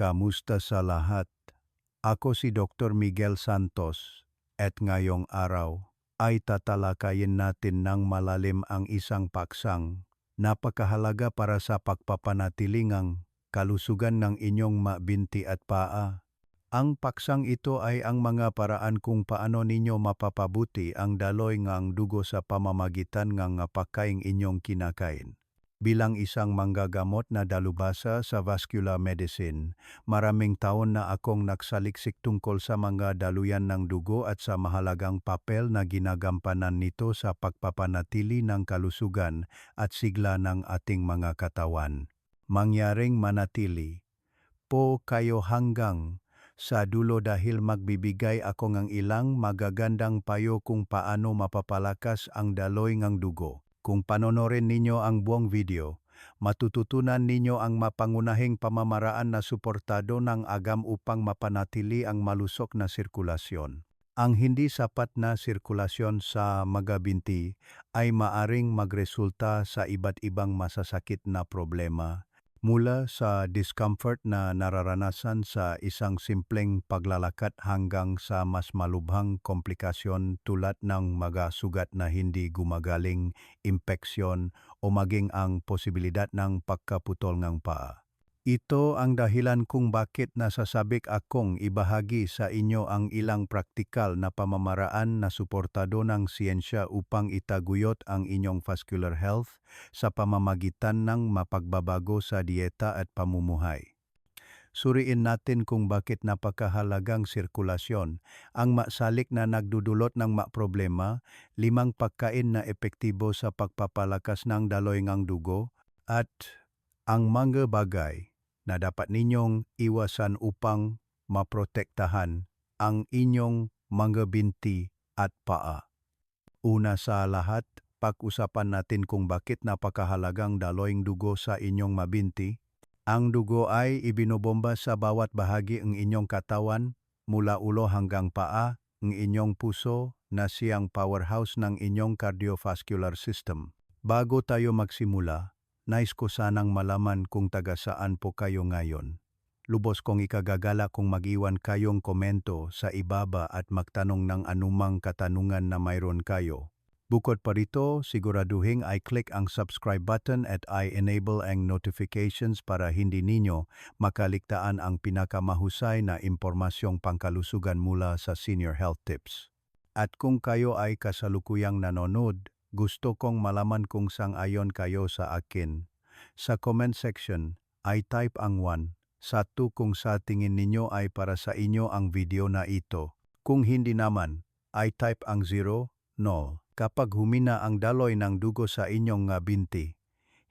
Kamusta sa lahat? Ako si Dr. Miguel Santos at ngayong araw ay tatalakayin natin ng malalim ang isang paksang napakahalaga para sa pagpapanatilingang kalusugan ng inyong mabinti at paa. Ang paksang ito ay ang mga paraan kung paano ninyo mapapabuti ang daloy ngang dugo sa pamamagitan ng pagkain inyong kinakain. Bilang isang manggagamot na dalubhasa sa vascular medicine, maraming taon na akong nagsaliksik tungkol sa mga daluyan ng dugo at sa mahalagang papel na ginagampanan nito sa pagpapanatili ng kalusugan at sigla ng ating mga katawan. Mangyaring manatili po kayo hanggang sa dulo dahil magbibigay ako ng ilang magagandang payo kung paano mapapalakas ang daloy ng dugo. Kung panonorin ninyo ang buong video, matututunan ninyo ang mapangunahing pamamaraan na suportado ng agam upang mapanatili ang malusok na sirkulasyon. Ang hindi sapat na sirkulasyon sa magabinti ay maaring magresulta sa iba't ibang masasakit na problema mula sa discomfort na nararanasan sa isang simpleng paglalakad hanggang sa mas malubhang komplikasyon tulad ng mga sugat na hindi gumagaling, impeksyon o maging ang posibilidad ng pagkaputol ng paa. Ito ang dahilan kung bakit nasasabik akong ibahagi sa inyo ang ilang praktikal na pamamaraan na suportado ng siyensya upang itaguyot ang inyong vascular health sa pamamagitan ng mapagbabago sa dieta at pamumuhay. Suriin natin kung bakit napakahalagang sirkulasyon ang masalik na nagdudulot ng maproblema, limang pagkain na epektibo sa pagpapalakas ng daloy ng dugo, at ang mga bagay na dapat ninyong iwasan upang maprotektahan ang inyong mga binti at paa. Una sa lahat, pag-usapan natin kung bakit napakahalagang daloyng dugo sa inyong mabinti. Ang dugo ay ibinobomba sa bawat bahagi ng inyong katawan mula ulo hanggang paa, ng inyong puso na siyang powerhouse ng inyong cardiovascular system. Bago tayo magsimula, Nais ko sanang malaman kung taga saan po kayo ngayon. Lubos kong ikagagala kung mag-iwan kayong komento sa ibaba at magtanong ng anumang katanungan na mayroon kayo. Bukod pa rito, siguraduhin ay click ang subscribe button at i-enable ang notifications para hindi ninyo makaligtaan ang pinakamahusay na impormasyong pangkalusugan mula sa Senior Health Tips. At kung kayo ay kasalukuyang nanonood, gusto kong malaman kung sang-ayon kayo sa akin. Sa comment section, ay type ang 1. Satu kung sa tingin ninyo ay para sa inyo ang video na ito. Kung hindi naman, ay type ang 0, 0. Kapag humina ang daloy ng dugo sa inyong nga binti,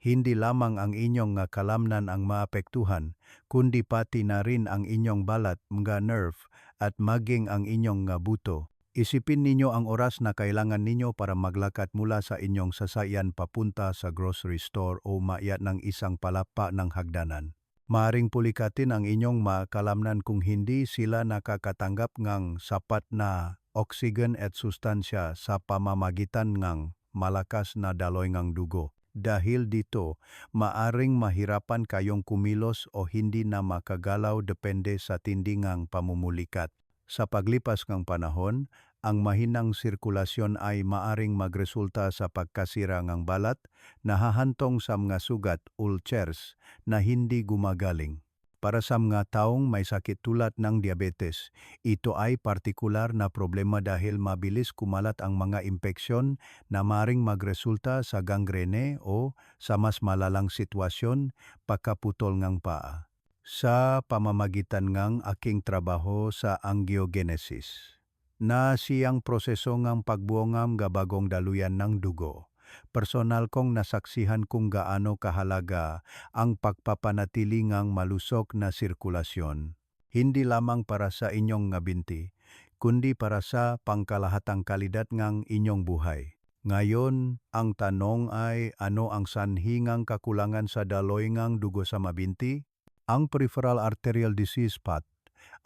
hindi lamang ang inyong nga kalamnan ang maapektuhan, kundi pati na rin ang inyong balat, mga nerve, at maging ang inyong nga buto. Isipin ninyo ang oras na kailangan ninyo para maglakad mula sa inyong sasakyan papunta sa grocery store o maayat ng isang palapa ng hagdanan. Maaring pulikatin ang inyong makalamnan kung hindi sila nakakatanggap ng sapat na oksigen at sustansya sa pamamagitan ng malakas na daloy ng dugo. Dahil dito, maaring mahirapan kayong kumilos o hindi na makagalaw depende sa tindingang pamumulikat. Sa paglipas ng panahon, ang mahinang sirkulasyon ay maaring magresulta sa pagkasira ng balat, nahahantong sa mga sugat ulcers na hindi gumagaling. Para sa mga taong may sakit tulad ng diabetes, ito ay partikular na problema dahil mabilis kumalat ang mga impeksyon na maring magresulta sa gangrene o sa mas malalang sitwasyon, pagkaputol ng paa sa pamamagitan ng aking trabaho sa angiogenesis na siyang proseso ng pagbuongam gabagong daluyan ng dugo. Personal kong nasaksihan kung gaano kahalaga ang pagpapanatili ng malusok na sirkulasyon. Hindi lamang para sa inyong ngabinti, kundi para sa pangkalahatang kalidad ng inyong buhay. Ngayon, ang tanong ay ano ang sanhingang kakulangan sa daloy ng dugo sa mabinti? Ang peripheral arterial disease PAT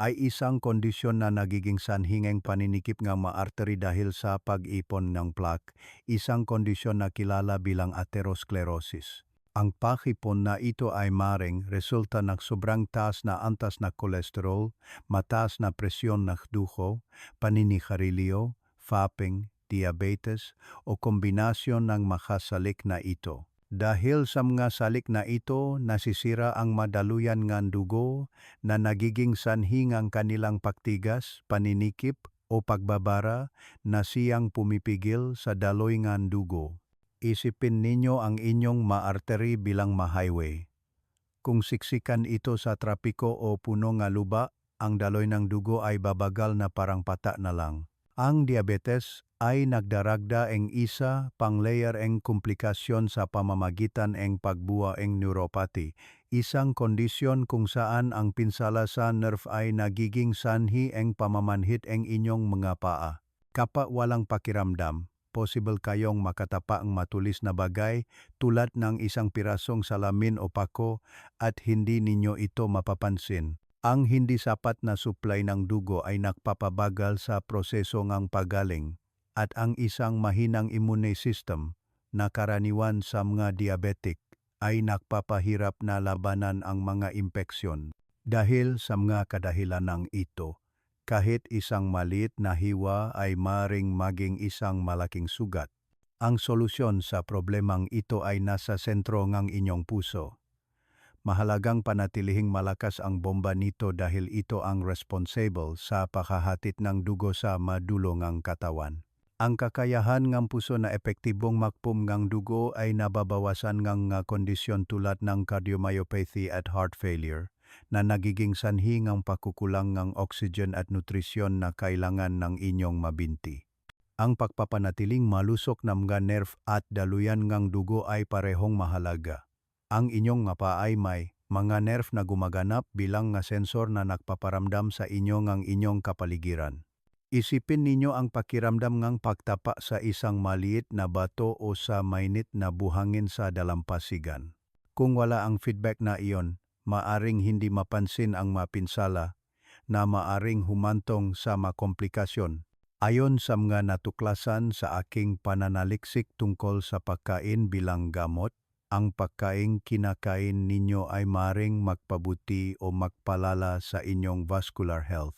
ay isang kondisyon na nagiging sanhingeng paninikip ng mga artery dahil sa pag-ipon ng plaque, isang kondisyon na kilala bilang atherosclerosis. Ang pakipon na ito ay maring resulta ng sobrang taas na antas na kolesterol, mataas na presyon ng dugo, paninigarilyo, vaping, diabetes o kombinasyon ng makasalik na ito. Dahil sa mga salik na ito, nasisira ang madaluyan ng dugo na nagiging sanhi ng kanilang pagtigas, paninikip o pagbabara na siyang pumipigil sa daloy ng dugo. Isipin ninyo ang inyong maartery bilang ma-highway. Kung siksikan ito sa trapiko o puno nga luba, ang daloy ng dugo ay babagal na parang pata na lang. Ang diabetes ay nagdaragda eng isa pang layer eng komplikasyon sa pamamagitan eng pagbuwa eng neuropathy, isang kondisyon kung saan ang pinsala sa nerve ay nagiging sanhi eng pamamanhit eng inyong mga paa. Kapag walang pakiramdam, possible kayong makatapa ang matulis na bagay tulad ng isang pirasong salamin o pako at hindi ninyo ito mapapansin. Ang hindi sapat na supply ng dugo ay nagpapabagal sa proseso ng pagaling at ang isang mahinang immune system na karaniwan sa mga diabetic ay nagpapahirap na labanan ang mga impeksyon. Dahil sa mga kadahilan ng ito, kahit isang maliit na hiwa ay maring maging isang malaking sugat. Ang solusyon sa problemang ito ay nasa sentro ng inyong puso. Mahalagang panatilihing malakas ang bomba nito dahil ito ang responsible sa pakahatid ng dugo sa madulong katawan. Ang kakayahan ng puso na epektibong makpum ng dugo ay nababawasan ng nga kondisyon tulad ng cardiomyopathy at heart failure na nagiging sanhi ng pakukulang ng oxygen at nutrisyon na kailangan ng inyong mabinti. Ang pagpapanatiling malusok ng mga nerve at daluyan ng dugo ay parehong mahalaga. Ang inyong nga paa ay may mga nerve na gumaganap bilang nga sensor na nagpaparamdam sa inyo ng inyong kapaligiran. Isipin ninyo ang pakiramdam ng pagtapa sa isang maliit na bato o sa mainit na buhangin sa dalampasigan. Kung wala ang feedback na iyon, maaring hindi mapansin ang mapinsala na maaring humantong sa makomplikasyon. Ayon sa mga natuklasan sa aking pananaliksik tungkol sa pagkain bilang gamot, ang pagkain kinakain ninyo ay maring magpabuti o magpalala sa inyong vascular health.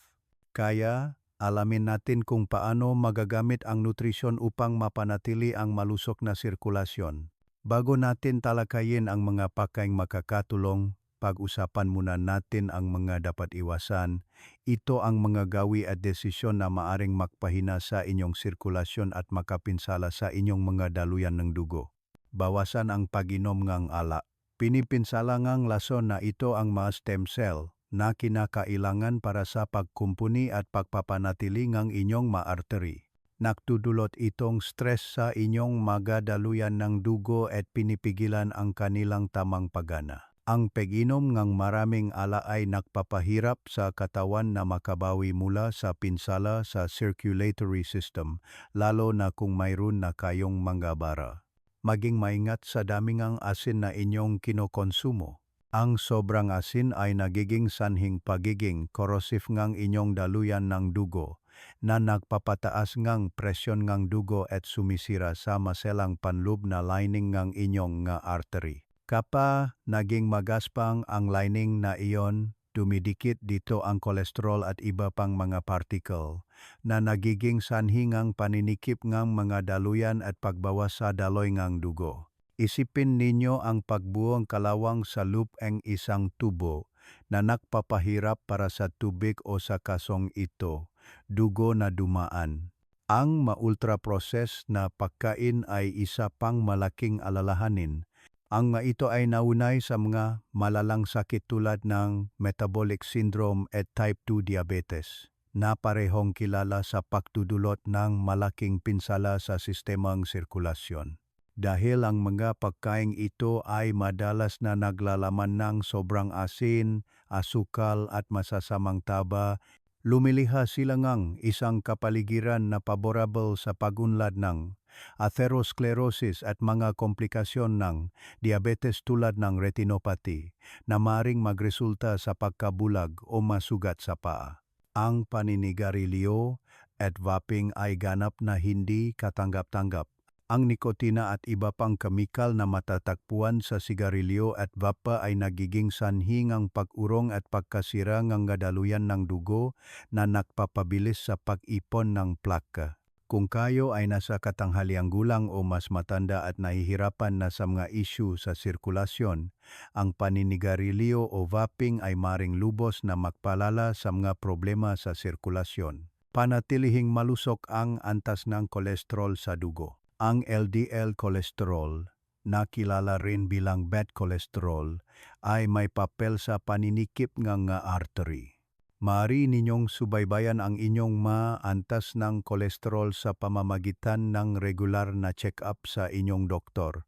Kaya, alamin natin kung paano magagamit ang nutrisyon upang mapanatili ang malusok na sirkulasyon. Bago natin talakayin ang mga pagkain makakatulong, pag-usapan muna natin ang mga dapat iwasan. Ito ang mga gawi at desisyon na maaring magpahina sa inyong sirkulasyon at makapinsala sa inyong mga daluyan ng dugo bawasan ang pag-inom ng ala. Pinipinsala ngang lason na ito ang mga stem cell na kinakailangan para sa pagkumpuni at pagpapanatili ng inyong maartery. Naktudulot itong stress sa inyong magadaluyan ng dugo at pinipigilan ang kanilang tamang pagana. Ang pag-inom ng maraming ala ay nagpapahirap sa katawan na makabawi mula sa pinsala sa circulatory system, lalo na kung mayroon na kayong mga bara maging maingat sa daming ang asin na inyong kinokonsumo. Ang sobrang asin ay nagiging sanhing pagiging corrosive ngang inyong daluyan ng dugo na nagpapataas ngang presyon ngang dugo at sumisira sa maselang panloob na lining ngang inyong nga artery. Kapa naging magaspang ang lining na iyon, dumidikit dito ang kolesterol at iba pang mga particle na nagiging sanhi ngang paninikip ngang mga daluyan at pagbawas sa daloy ngang dugo. Isipin ninyo ang pagbuong kalawang sa loop ang isang tubo na nagpapahirap para sa tubig o sa kasong ito, dugo na dumaan. Ang ma-ultra-process na pagkain ay isa pang malaking alalahanin ang nga ito ay naunay sa mga malalang sakit tulad ng metabolic syndrome at type 2 diabetes na parehong kilala sa pagtudulot ng malaking pinsala sa sistemang sirkulasyon. Dahil ang mga pagkain ito ay madalas na naglalaman ng sobrang asin, asukal at masasamang taba, lumiliha sila ngang isang kapaligiran na paborable sa pagunlad ng atherosclerosis at mga komplikasyon ng diabetes tulad ng retinopathy na maring magresulta sa pagkabulag o masugat sa paa. Ang paninigarilyo at vaping ay ganap na hindi katanggap-tanggap Ang nikotina at iba pang kemikal na matatagpuan sa sigarilyo at vape ay nagiging sanhi ng pag-urong at pagkasira ng gadaluyan ng dugo na nagpapabilis sa pag-ipon ng plaka. Kung kayo ay nasa katanghaliang gulang o mas matanda at nahihirapan na sa mga isyu sa sirkulasyon, ang paninigarilyo o vaping ay maring lubos na magpalala sa mga problema sa sirkulasyon. Panatilihing malusok ang antas ng kolesterol sa dugo. Ang LDL cholesterol, na kilala rin bilang bad cholesterol, ay may papel sa paninikip ng artery. Maaari ninyong subaybayan ang inyong maantas ng kolesterol sa pamamagitan ng regular na check-up sa inyong doktor.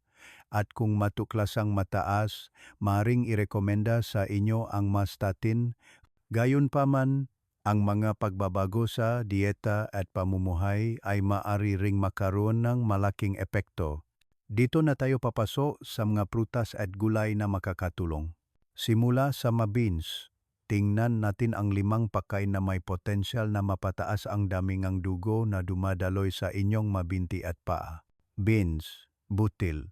At kung matuklasang mataas, maaring irekomenda sa inyo ang mastatin. Gayunpaman, ang mga pagbabago sa dieta at pamumuhay ay maaari ring makaroon ng malaking epekto. Dito na tayo papasok sa mga prutas at gulay na makakatulong. Simula sa mga beans, tingnan natin ang limang pakain na may potensyal na mapataas ang dami ng dugo na dumadaloy sa inyong mabinti at paa. Beans, butil.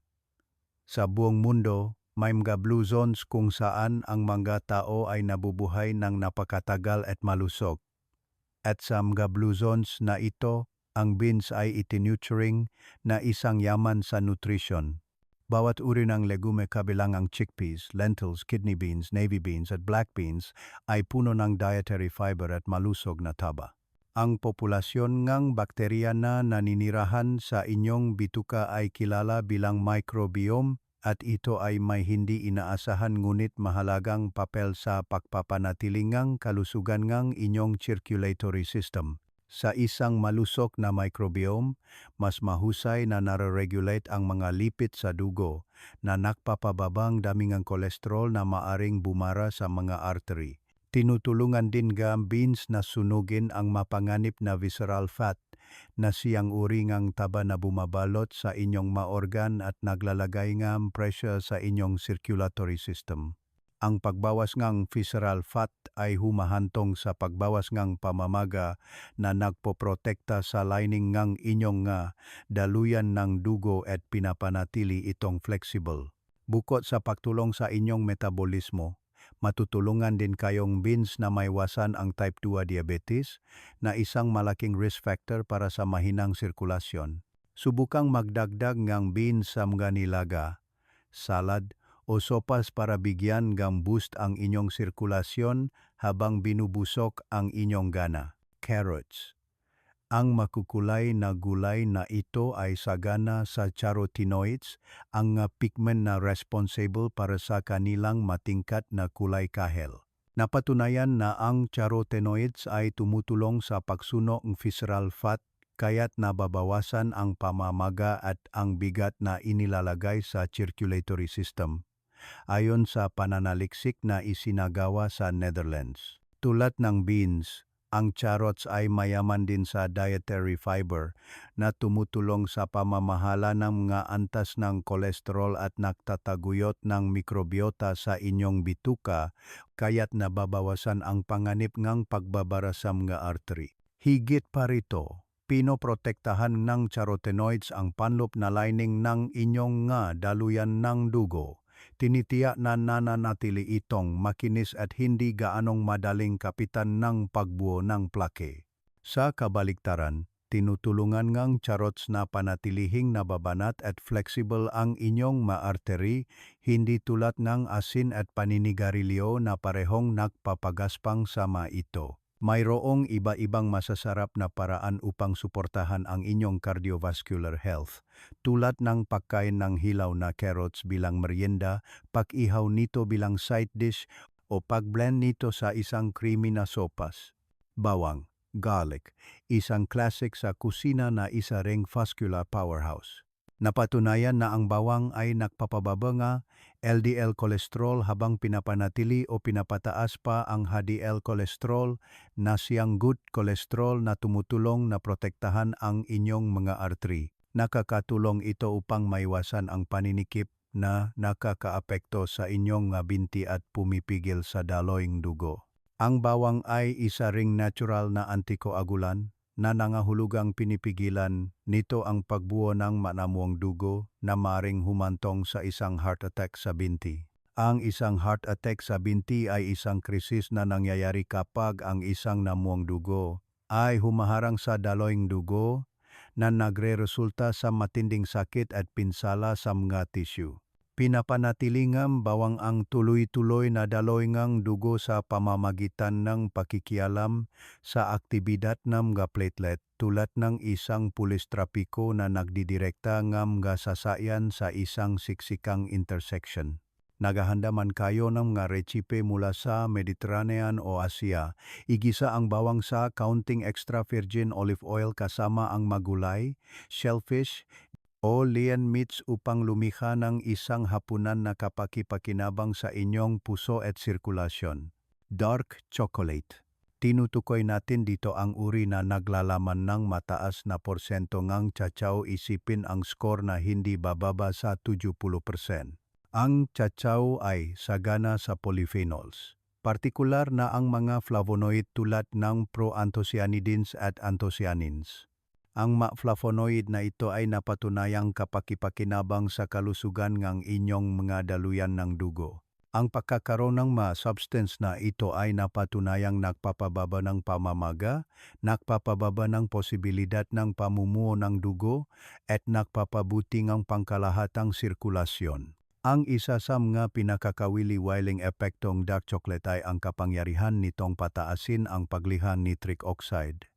Sa buong mundo, may mga blue zones kung saan ang mga tao ay nabubuhay ng napakatagal at malusog. At sa mga blue zones na ito, ang beans ay itinuturing na isang yaman sa nutrition. Bawat uri ng legume kabilang ang chickpeas, lentils, kidney beans, navy beans at black beans ay puno ng dietary fiber at malusog na taba. Ang populasyon ng bakterya na naninirahan sa inyong bituka ay kilala bilang microbiome at ito ay may hindi inaasahan ngunit mahalagang papel sa pagpapanatiling ng kalusugan ng inyong circulatory system. Sa isang malusok na microbiome, mas mahusay na nare-regulate ang mga lipid sa dugo na nakpapababang daming ang kolesterol na maaring bumara sa mga artery. Tinutulungan din ng beans na sunugin ang mapanganib na visceral fat na siyang uri ng taba na bumabalot sa inyong maorgan at naglalagay ng pressure sa inyong circulatory system. Ang pagbawas ng visceral fat ay humahantong sa pagbawas ng pamamaga na nagpoprotekta sa lining ng inyong nga daluyan ng dugo at pinapanatili itong flexible. Bukod sa pagtulong sa inyong metabolismo, matutulungan din kayong beans na maiwasan ang type 2 diabetes na isang malaking risk factor para sa mahinang sirkulasyon. Subukang magdagdag ng beans sa mga nilaga, salad o sopas para bigyan ng boost ang inyong sirkulasyon habang binubusok ang inyong gana. Carrots ang makukulay na gulay na ito ay sagana sa carotenoids, ang pigment na responsible para sa kanilang matingkat na kulay kahel. Napatunayan na ang carotenoids ay tumutulong sa pagsuno ng visceral fat kaya't nababawasan ang pamamaga at ang bigat na inilalagay sa circulatory system. Ayon sa pananaliksik na isinagawa sa Netherlands. Tulad ng beans, ang carrots ay mayaman din sa dietary fiber na tumutulong sa pamamahala ng mga antas ng kolesterol at nagtataguyot ng mikrobiota sa inyong bituka kaya't nababawasan ang panganib ng pagbabara sa artery. Higit pa rito, pinoprotektahan ng carotenoids ang panloob na lining ng inyong nga daluyan ng dugo tinitiyak na nananatili itong makinis at hindi gaanong madaling kapitan ng pagbuo ng plake. Sa kabaliktaran, tinutulungan ngang charots na panatilihing nababanat at flexible ang inyong maartery, hindi tulad ng asin at paninigarilyo na parehong nagpapagaspang sama ito. Mayroong iba-ibang masasarap na paraan upang suportahan ang inyong cardiovascular health, tulad ng pagkain ng hilaw na carrots bilang merienda, pag-ihaw nito bilang side dish, o pag-blend nito sa isang creamy na sopas. Bawang, garlic, isang classic sa kusina na isa ring vascular powerhouse. Napatunayan na ang bawang ay nagpapababa nga LDL cholesterol habang pinapanatili o pinapataas pa ang HDL cholesterol na siyang good cholesterol na tumutulong na protektahan ang inyong mga artery. Nakakatulong ito upang maiwasan ang paninikip na nakakaapekto sa inyong binti at pumipigil sa daloyng dugo. Ang bawang ay isa ring natural na antikoagulan na nangahulugang pinipigilan nito ang pagbuo ng manamuang dugo na maring humantong sa isang heart attack sa binti. Ang isang heart attack sa binti ay isang krisis na nangyayari kapag ang isang namuang dugo ay humaharang sa daloyng dugo na nagre-resulta sa matinding sakit at pinsala sa mga tissue. Pinapanatilingang bawang ang tuloy-tuloy na daloyngang dugo sa pamamagitan ng pakikialam sa aktibidad ng mga platelet tulad ng isang pulis trapiko na nagdidirekta ng mga sasayan sa isang siksikang intersection. Naghahanda man kayo ng mga retsipe mula sa Mediterranean o Asia. Igisa ang bawang sa counting extra virgin olive oil kasama ang magulay, shellfish, o lian meats upang lumikha ng isang hapunan na kapakipakinabang sa inyong puso at sirkulasyon. Dark chocolate. Tinutukoy natin dito ang uri na naglalaman ng mataas na porsento ngang chachaw isipin ang score na hindi bababa sa 70%. Ang chachaw ay sagana sa polyphenols. Partikular na ang mga flavonoid tulad ng proanthocyanidins at anthocyanins. Ang ma-flavonoid na ito ay napatunayang kapakipakinabang sa kalusugan ng inyong mga daluyan ng dugo. Ang pagkakaroon ng ma-substance na ito ay napatunayang nagpapababa ng pamamaga, nagpapababa ng posibilidad ng pamumuo ng dugo, at nagpapabuti ng pangkalahatang sirkulasyon. Ang isa sa mga pinakakawili-wiling epektong dark chocolate ay ang kapangyarihan nitong pataasin ang paglihan nitric oxide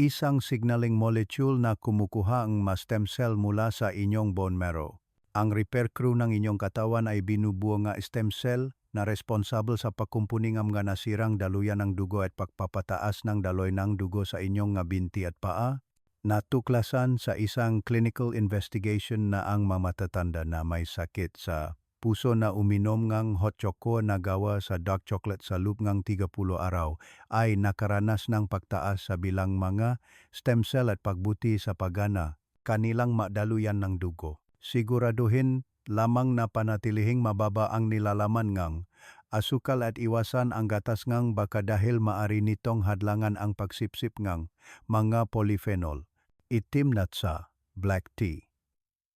isang signaling molecule na kumukuha ang ma stem cell mula sa inyong bone marrow. Ang repair crew ng inyong katawan ay binubuo nga stem cell na responsable sa pagkumpuning ng mga nasirang daluyan ng dugo at pagpapataas ng daloy ng dugo sa inyong nga binti at paa, natuklasan sa isang clinical investigation na ang mamatatanda na may sakit sa puso na uminom ngang hot choco na gawa sa dark chocolate sa loob ngang 30 araw ay nakaranas ng pagtaas sa bilang mga stem cell at pagbuti sa pagana kanilang madaluyan ng dugo. Siguraduhin lamang na panatilihing mababa ang nilalaman ngang asukal at iwasan ang gatas ngang baka dahil maari nitong hadlangan ang pagsipsip ngang mga polyphenol. Itim natsa, black tea.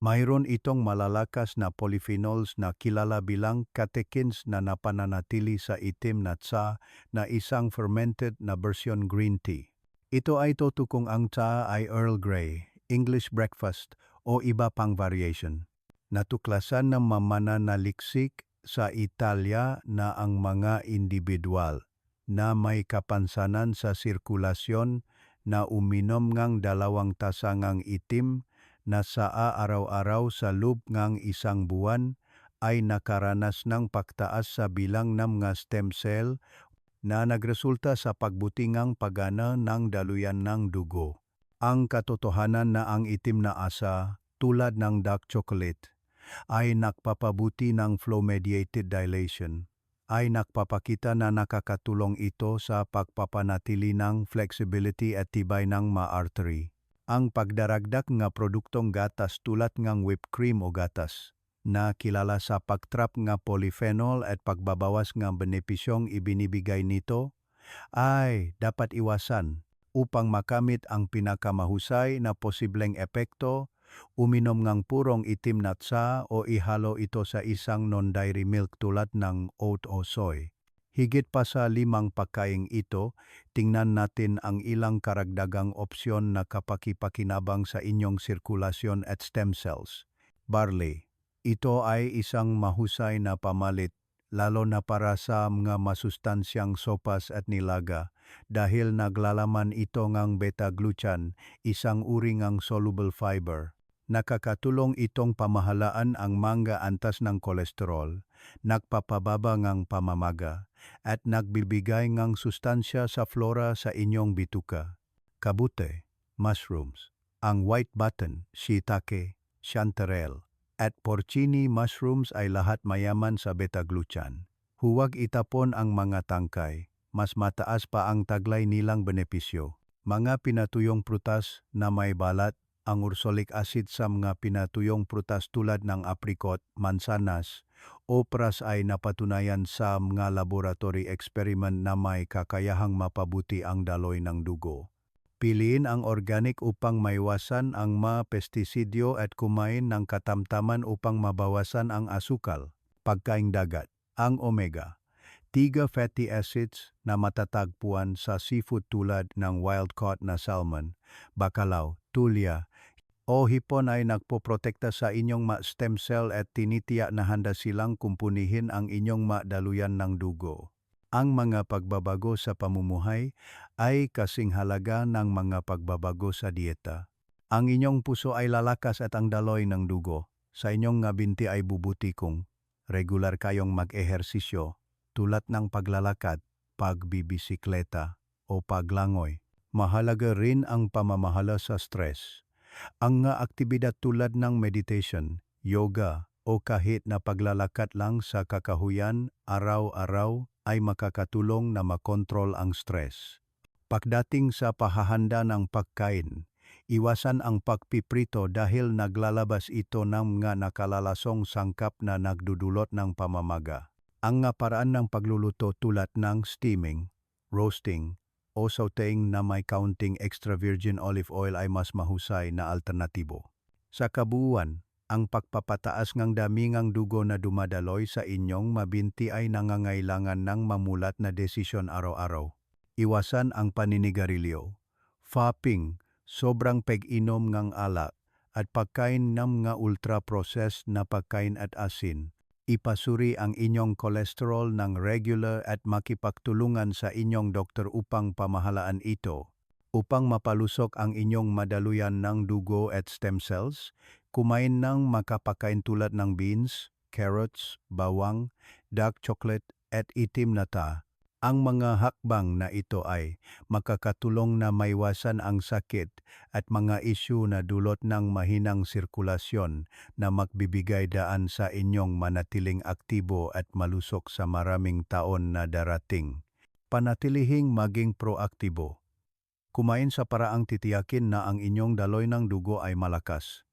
Mayroon itong malalakas na polyphenols na kilala bilang catechins na napananatili sa itim na tsa na isang fermented na version green tea. Ito ay tutukong ang tsa ay Earl Grey, English breakfast o iba pang variation. Natuklasan ng mamananaliksik sa Italia na ang mga individual na may kapansanan sa sirkulasyon na uminom ngang dalawang tasangang itim na saa araw-araw sa loob ng isang buwan ay nakaranas ng pagtaas sa bilang ng mga stem cell na nagresulta sa pagbutingang pagana ng daluyan ng dugo. Ang katotohanan na ang itim na asa, tulad ng dark chocolate, ay nakpapabuti ng flow-mediated dilation, ay nakpapakita na nakakatulong ito sa pagpapanatili ng flexibility at tibay ng ma-artery ang pagdaragdak nga produktong gatas tulad ngang whipped cream o gatas na kilala sa pagtrap nga polyphenol at pagbabawas nga benepisyong ibinibigay nito ay dapat iwasan upang makamit ang pinakamahusay na posibleng epekto uminom ngang purong itim na tsa o ihalo ito sa isang non-dairy milk tulad ng oat o soy. Higit pa sa limang pagkaing ito, tingnan natin ang ilang karagdagang opsyon na kapakipakinabang sa inyong sirkulasyon at stem cells. Barley. Ito ay isang mahusay na pamalit lalo na para sa mga masustansyang sopas at nilaga dahil naglalaman ito ngang beta-glucan, isang uri ngang soluble fiber. Nakakatulong itong pamahalaan ang manga antas ng kolesterol, nagpapababa ngang pamamaga, at nagbibigay ngang sustansya sa flora sa inyong bituka. Kabute, mushrooms, ang white button, shiitake, chanterelle, at porcini mushrooms ay lahat mayaman sa beta-glucan. Huwag itapon ang mga tangkay, mas mataas pa ang taglay nilang benepisyo. Mga pinatuyong prutas na may balat ang ursolic acid sa mga pinatuyong prutas tulad ng apricot, mansanas, opras ay napatunayan sa mga laboratory experiment na may kakayahang mapabuti ang daloy ng dugo. Piliin ang organic upang maiwasan ang mga pestisidyo at kumain ng katamtaman upang mabawasan ang asukal. Pagkaing dagat, ang omega. Tiga fatty acids na matatagpuan sa seafood tulad ng wild-caught na salmon, bacalao, tulya, o hipon ay nagpoprotekta sa inyong ma stem cell at tinitiyak na handa silang kumpunihin ang inyong madaluyan ng dugo. Ang mga pagbabago sa pamumuhay ay kasing halaga ng mga pagbabago sa dieta. Ang inyong puso ay lalakas at ang daloy ng dugo. Sa inyong nga binti ay bubuti kung regular kayong mag-ehersisyo tulad ng paglalakad, pagbibisikleta o paglangoy. Mahalaga rin ang pamamahala sa stress. Ang nga aktibidad tulad ng meditation, yoga o kahit na paglalakad lang sa kakahuyan araw-araw ay makakatulong na makontrol ang stress. Pagdating sa pahahanda ng pagkain, iwasan ang pagpiprito dahil naglalabas ito ng nga nakalalasong sangkap na nagdudulot ng pamamaga. Ang nga paraan ng pagluluto tulad ng steaming, roasting, o sauteing na may counting extra virgin olive oil ay mas mahusay na alternatibo. Sa kabuuan, ang pagpapataas ng dami ng dugo na dumadaloy sa inyong mabinti ay nangangailangan ng mamulat na desisyon araw-araw. Iwasan ang paninigarilyo, vaping, sobrang pag-inom ng alak, at pagkain ng nga ultra-processed na pagkain at asin. Ipasuri ang inyong cholesterol ng regular at makipagtulungan sa inyong doktor upang pamahalaan ito. Upang mapalusok ang inyong madaluyan ng dugo at stem cells, kumain ng makapakain tulad ng beans, carrots, bawang, dark chocolate at itim na ta. Ang mga hakbang na ito ay makakatulong na maiwasan ang sakit at mga isyu na dulot ng mahinang sirkulasyon na magbibigay daan sa inyong manatiling aktibo at malusok sa maraming taon na darating. Panatilihing maging proaktibo. Kumain sa paraang titiyakin na ang inyong daloy ng dugo ay malakas.